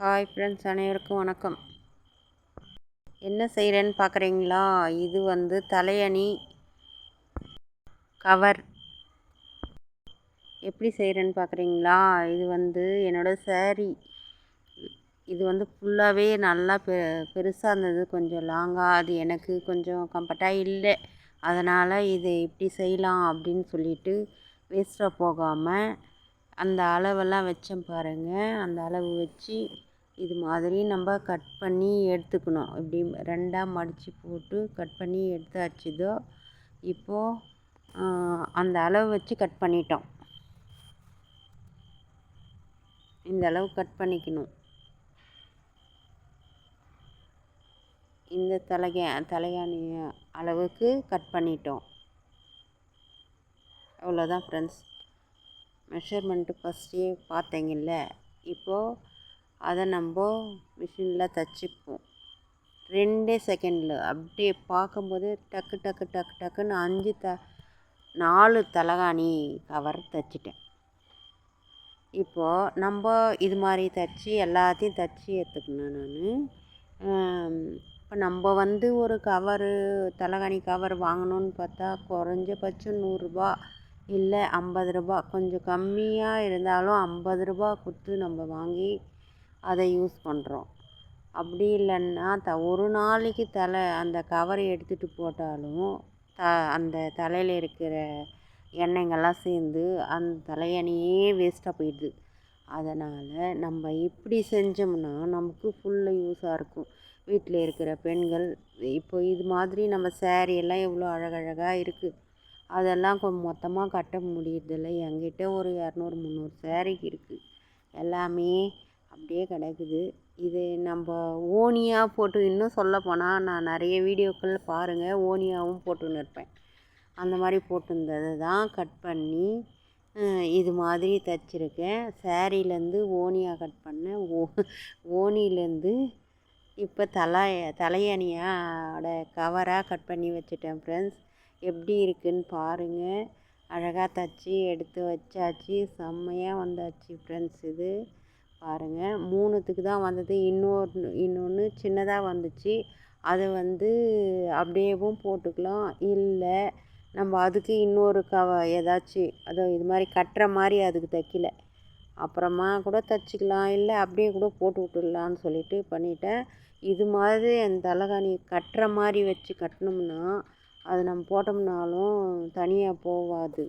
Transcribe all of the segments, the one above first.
Hi friends அனைவருக்கும் வணக்கம். என்ன செய்கிறேன்னு பார்க்குறீங்களா இது வந்து தலையணி கவர் எப்படி செய்கிறேன்னு பார்க்குறீங்களா இது வந்து என்னோடய சேரீ இது வந்து ஃபுல்லாகவே நல்லா பெ பெருசாக இருந்தது. கொஞ்சம் லாங்காக அது எனக்கு கொஞ்சம் கம்ஃபர்ட்டாக இல்லை. அதனால் இது இப்படி செய்யலாம் அப்படின்னு சொல்லிட்டு வேஸ்ட்டாக போகாமல் அந்த அளவெல்லாம் வச்சேன் பாருங்கள் அந்த அளவு வச்சு இது மாதிரி நம்ம கட் பண்ணி எடுத்துக்கணும். இப்படி ரெண்டாக மடித்து போட்டு கட் பண்ணி எடுத்தாச்சுதோ இப்போது அந்த அளவு வச்சு கட் பண்ணிட்டோம். இந்த அளவு கட் பண்ணிக்கணும். இந்த தலைக தலையாணி அளவுக்கு கட் பண்ணிட்டோம். அவ்வளோதான் ஃப்ரெண்ட்ஸ் மெஷர்மெண்ட்டு ஃபஸ்ட்டே பார்த்தீங்கல்ல இப்போது அதை நம்ம மிஷினில் தைச்சிப்போம். ரெண்டே செகண்டில் அப்படியே பார்க்கும்போது டக்கு டக்கு டக்கு டக்குன்னு அஞ்சு த நாலு தலகாணி கவர் தைச்சிட்டேன். இப்போது நம்ம இது மாதிரி தைச்சி எல்லாத்தையும் தைச்சி எடுத்துக்கணும் நான். இப்போ நம்ம வந்து ஒரு கவரு தலகாணி கவர் வாங்கணும்னு பார்த்தா குறைஞ்சபட்சம் நூறுரூபா இல்லை ஐம்பது ரூபா. கொஞ்சம் கம்மியாக இருந்தாலும் ஐம்பது ரூபா கொடுத்து நம்ம வாங்கி அதை யூஸ் பண்ணுறோம் அப்படி இல்லைன்னா த ஒரு நாளைக்கு தலை அந்த கவரை எடுத்துகிட்டு போட்டாலும் த அந்த தலையில் இருக்கிற எண்ணெய்ங்கள்லாம் சேர்ந்து அந்த தலையணையே வேஸ்ட்டாக போயிடுது. அதனால் நம்ம இப்படி செஞ்சோம்னா நமக்கு ஃபுல்லாக யூஸாக இருக்கும். வீட்டில் இருக்கிற பெண்கள் இப்போ இது மாதிரி நம்ம சேரீ எல்லாம் எவ்வளோ அழகழகாக இருக்குது அதெல்லாம் கொஞ்சம் மொத்தமாக கட்ட முடியறதில்ல. என்கிட்ட ஒரு இரநூறு முந்நூறு சேரீ இருக்குது எல்லாமே அப்படியே கிடக்குது. இது நம்ம ஓனியாக போட்டு இன்னும் சொல்லப்போனால் நான் நிறைய வீடியோக்கள் பாருங்கள் ஓனியாகவும் போட்டுன்னு இருப்பேன் அந்த மாதிரி போட்டிருந்தது தான் கட் பண்ணி இது மாதிரி தைச்சிருக்கேன். சேரீலேருந்து ஓனியா கட் பண்ணேன் ஓ ஓனிலேருந்து இப்போ தலை தலையணியோட கவராக கட் பண்ணி வச்சுட்டேன் ஃப்ரெண்ட்ஸ். எப்படி இருக்குன்னு பாருங்கள் அழகாக தைச்சி எடுத்து வச்சாச்சு. செம்மையாக வந்தாச்சு ஃப்ரெண்ட்ஸ் இது. பாருங்கள் மூணுத்துக்கு தான் வந்தது. இன்னொன்று இன்னொன்று சின்னதாக வந்துச்சு. அதை வந்து அப்படியேவும் போட்டுக்கலாம். இல்லை நம்ம அதுக்கு இன்னொரு கவ ஏதாச்சும் அதை இது மாதிரி கட்டுற மாதிரி அதுக்கு தைக்கல. அப்புறமா கூட தைச்சிக்கலாம். இல்லை அப்படியே கூட போட்டு விட்டுடலான்னு சொல்லிட்டு பண்ணிட்டேன். இது மாதிரி அந்த தலைகாணி கட்டுற மாதிரி வச்சு கட்டினோம்னா அது நம்ம போட்டோம்னாலும் தனியாக போகாது.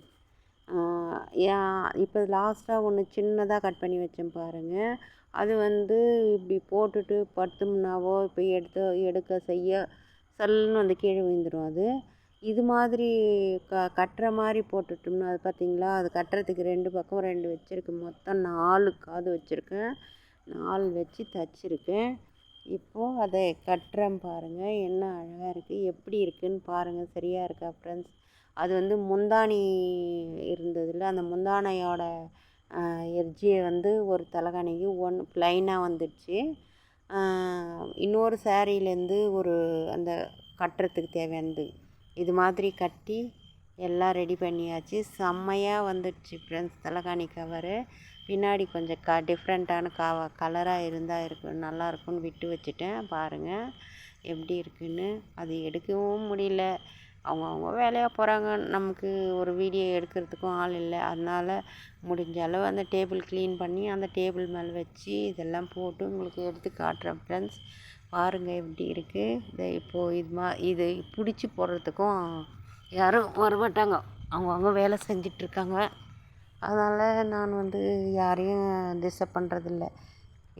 இப்போ லாஸ்ட்டாக ஒன்று சின்னதாக கட் பண்ணி வச்சேன் பாருங்கள் அது வந்து இப்படி போட்டுட்டு படுத்தோம்னாவோ இப்போ எடுத்து எடுக்க செய்ய சல்லுன்னு வந்து கீழே விழுந்துடும் அது. இது மாதிரி க கட்டுற மாதிரி போட்டுட்டோம்னா அது பார்த்தீங்களா அது கட்டுறதுக்கு ரெண்டு பக்கம் ரெண்டு வச்சுருக்கேன். மொத்தம் நாலு காது வச்சுருக்கேன். நாலு வச்சு தைச்சிருக்கேன். இப்போது அதை கட்டுறேன் பாருங்கள் என்ன அழகாக இருக்குது எப்படி இருக்குதுன்னு பாருங்கள் சரியாக இருக்கா ஃப்ரெண்ட்ஸ் அது வந்து முந்தானி இருந்ததில்ல. அந்த முந்தானையோட எட்ஜியை வந்து ஒரு தலைகாணிக்கு ஒன்று ப்ளைனாக வந்துடுச்சு. இன்னொரு சேரீலேருந்து ஒரு அந்த கட்டுறதுக்கு தேவையானது. இது மாதிரி கட்டி எல்லாம் ரெடி பண்ணியாச்சு. செம்மையாக வந்துடுச்சு ஃப்ரெண்ட்ஸ் தலைகாணி கவரு. பின்னாடி கொஞ்சம் க டிஃப்ரெண்ட்டான க கலராக இருந்தால் இருக்கும் நல்லாயிருக்குன்னு விட்டு வச்சுட்டேன். பாருங்கள் எப்படி இருக்குன்னு. அது எடுக்கவும் முடியல. அவங்கவுங்க வேலையாக போகிறாங்க நமக்கு ஒரு வீடியோ எடுக்கிறதுக்கும் ஆள் இல்லை. அதனால் முடிஞ்ச அளவு அந்த டேபிள் க்ளீன் பண்ணி அந்த டேபிள் மேலே வச்சு இதெல்லாம் போட்டு உங்களுக்கு எடுத்து காட்டுறேன் ஃப்ரெண்ட்ஸ் பாருங்கள் எப்படி இருக்குது இதை இப்போது இது மா இது பிடிச்சி போடுறதுக்கும் யாரும் வரமாட்டாங்க. அவங்கவுங்க வேலை செஞ்சிட்ருக்காங்க. அதனால் நான் வந்து யாரையும் டிஸ்டர்ப் பண்ணுறதில்ல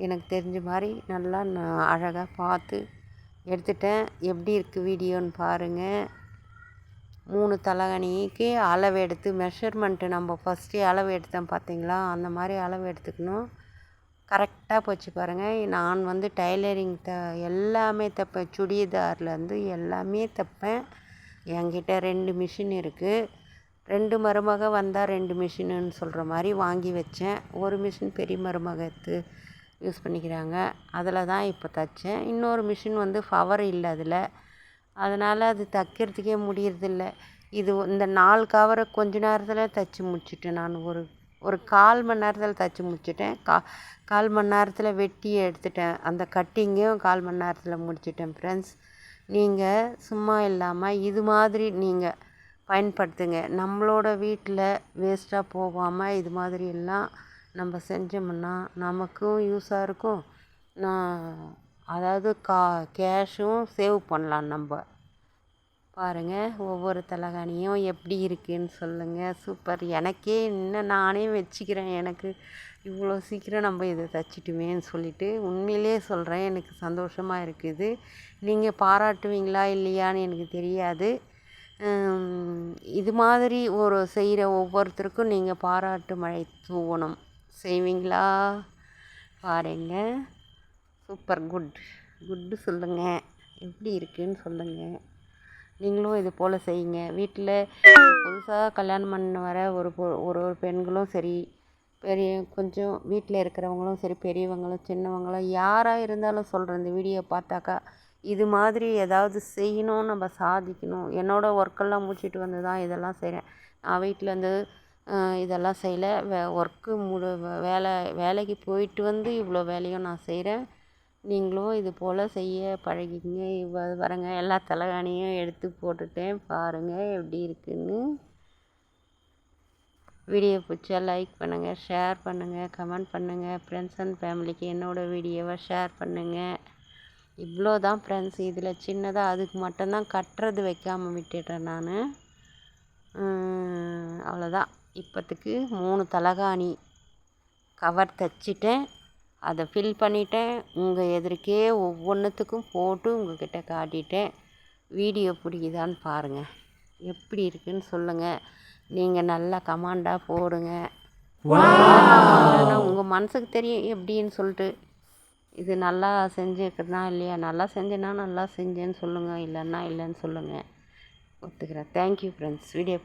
எனக்கு தெரிஞ்ச மாதிரி நல்லா நான் அழகாக பார்த்து எடுத்துட்டேன். எப்படி இருக்குது வீடியோன்னு பாருங்கள் மூணு தலைகாணிக்கு அளவு எடுத்து மெஷர்மெண்ட்டு நம்ம ஃபஸ்ட்டே அளவு எடுத்தேன் பார்த்தீங்களா? அந்த மாதிரி அளவு எடுத்துக்கணும். கரெக்டாக போச்சு பாருங்கள் நான் வந்து டைலரிங் த எல்லாமே தைப்பேன். சுடிதார்லேருந்து எல்லாமே தைப்பேன். என்கிட்ட ரெண்டு மிஷின் இருக்குது ரெண்டு மருமக வந்தால் ரெண்டு மிஷினுன்னு சொல்கிற மாதிரி வாங்கி வச்சேன். ஒரு மிஷின் பெரிய மருமக எடுத்து யூஸ் பண்ணிக்கிறாங்க. அதில் தான் இப்போ தைச்சேன். இன்னொரு மிஷின் வந்து பவர் இல்லை அதில். அதனால் அது தைக்கிறதுக்கே முடியறதில்ல. இது இந்த நாலு கவரை கொஞ்ச நேரத்தில் தைச்சி முடிச்சிட்டேன் நான். ஒரு ஒரு கால் மணி நேரத்தில் தைச்சி முடிச்சிட்டேன். கா கால் மணி நேரத்தில் வெட்டி எடுத்துட்டேன். அந்த கட்டிங்கும் கால் மணி நேரத்தில் முடிச்சிட்டேன் ஃப்ரெண்ட்ஸ் நீங்கள் சும்மா இல்லாமல் இது மாதிரி நீங்கள் பயன்படுத்துங்க. நம்மளோட வீட்டில் வேஸ்ட்டாக போகாமல் இது மாதிரி எல்லாம் நம்ம செஞ்சோம்னா நமக்கும் யூஸாக இருக்கும். நான் அதாவது கா கேஷும் சேவ் பண்ணலாம் நம்ம. பாருங்கள் ஒவ்வொரு தலைகாணியும் எப்படி இருக்குன்னு சொல்லுங்கள் சூப்பர். எனக்கே இன்னும் நானே வச்சுக்கிறேன். எனக்கு இவ்வளோ சீக்கிரம் நம்ம இதை தைச்சிட்டோமேன்னு சொல்லிட்டு உண்மையிலே சொல்கிறேன் எனக்கு சந்தோஷமாக இருக்குது. நீங்கள் பாராட்டுவீங்களா இல்லையான்னு எனக்கு தெரியாது. இது மாதிரி ஒரு செய்கிற ஒவ்வொருத்தருக்கும் நீங்கள் பாராட்டு மழை தூவணும். செய்வீங்களா? பாருங்க. சூப்பர் குட் குட்டு சொல்லுங்கள் எப்படி இருக்குன்னு சொல்லுங்கள் நீங்களும் இது போல் செய்யுங்க. வீட்டில் புதுசாக கல்யாணம் பண்ண வர ஒரு ஒரு ஒரு பெண்களும் சரி பெரிய கொஞ்சம் வீட்டில் இருக்கிறவங்களும் சரி பெரியவங்களும் சின்னவங்களும் யாராக இருந்தாலும் சொல்கிறேன் இந்த வீடியோ பார்த்தாக்கா இது மாதிரி ஏதாவது செய்யணும் நம்ம சாதிக்கணும். என்னோடய ஒர்க்கெல்லாம் முடிச்சுட்டு வந்து தான் இதெல்லாம் செய்கிறேன் நான் வீட்டில் வந்து இதெல்லாம் செய்யலை. வே ஒர்க்கு முழு வேலை வேலைக்கு போயிட்டு வந்து இவ்வளோ வேலையும் நான் செய்கிறேன் நீங்களும் இது போல் செய்ய பழகிக்கங்க இவ்வ பாருங்கள் எல்லா தலைகாணியும் எடுத்து போட்டுட்டேன். பாருங்கள் எப்படி இருக்குன்னு. வீடியோ பிடிச்சா லைக் பண்ணுங்கள் ஷேர் பண்ணுங்கள் கமெண்ட் பண்ணுங்கள் ஃப்ரெண்ட்ஸ் அண்ட் ஃபேமிலிக்கு என்னோடய வீடியோவை ஷேர் பண்ணுங்கள் இவ்வளோ தான் ஃப்ரெண்ட்ஸ் இதில் சின்னதாக அதுக்கு மட்டும்தான் கட்டுறது வைக்காமல் விட்டுடுறேன் நான். அவ்வளோதான் இப்போத்துக்கு மூணு தலகாணி கவர் தைச்சிட்டேன். அதை ஃபில் பண்ணிட்டேன். உங்கள் எதிர்க்கே ஒவ்வொன்றுத்துக்கும் போட்டு உங்கள்கிட்ட காட்டிட்டேன். வீடியோ பிடிக்குதான்னு பாருங்கள் எப்படி இருக்குன்னு சொல்லுங்கள் நீங்கள் நல்லா கமாண்டாக போடுங்க. உங்கள் மனசுக்கு தெரியும் எப்படின்னு சொல்லிட்டு. இது நல்லா செஞ்சுருக்குறனா இல்லையா? நல்லா செஞ்சேன்னா நல்லா செஞ்சேன்னு சொல்லுங்கள் இல்லைன்னா இல்லைன்னு சொல்லுங்கள் ஒத்துக்கிறேன். Thank you friends video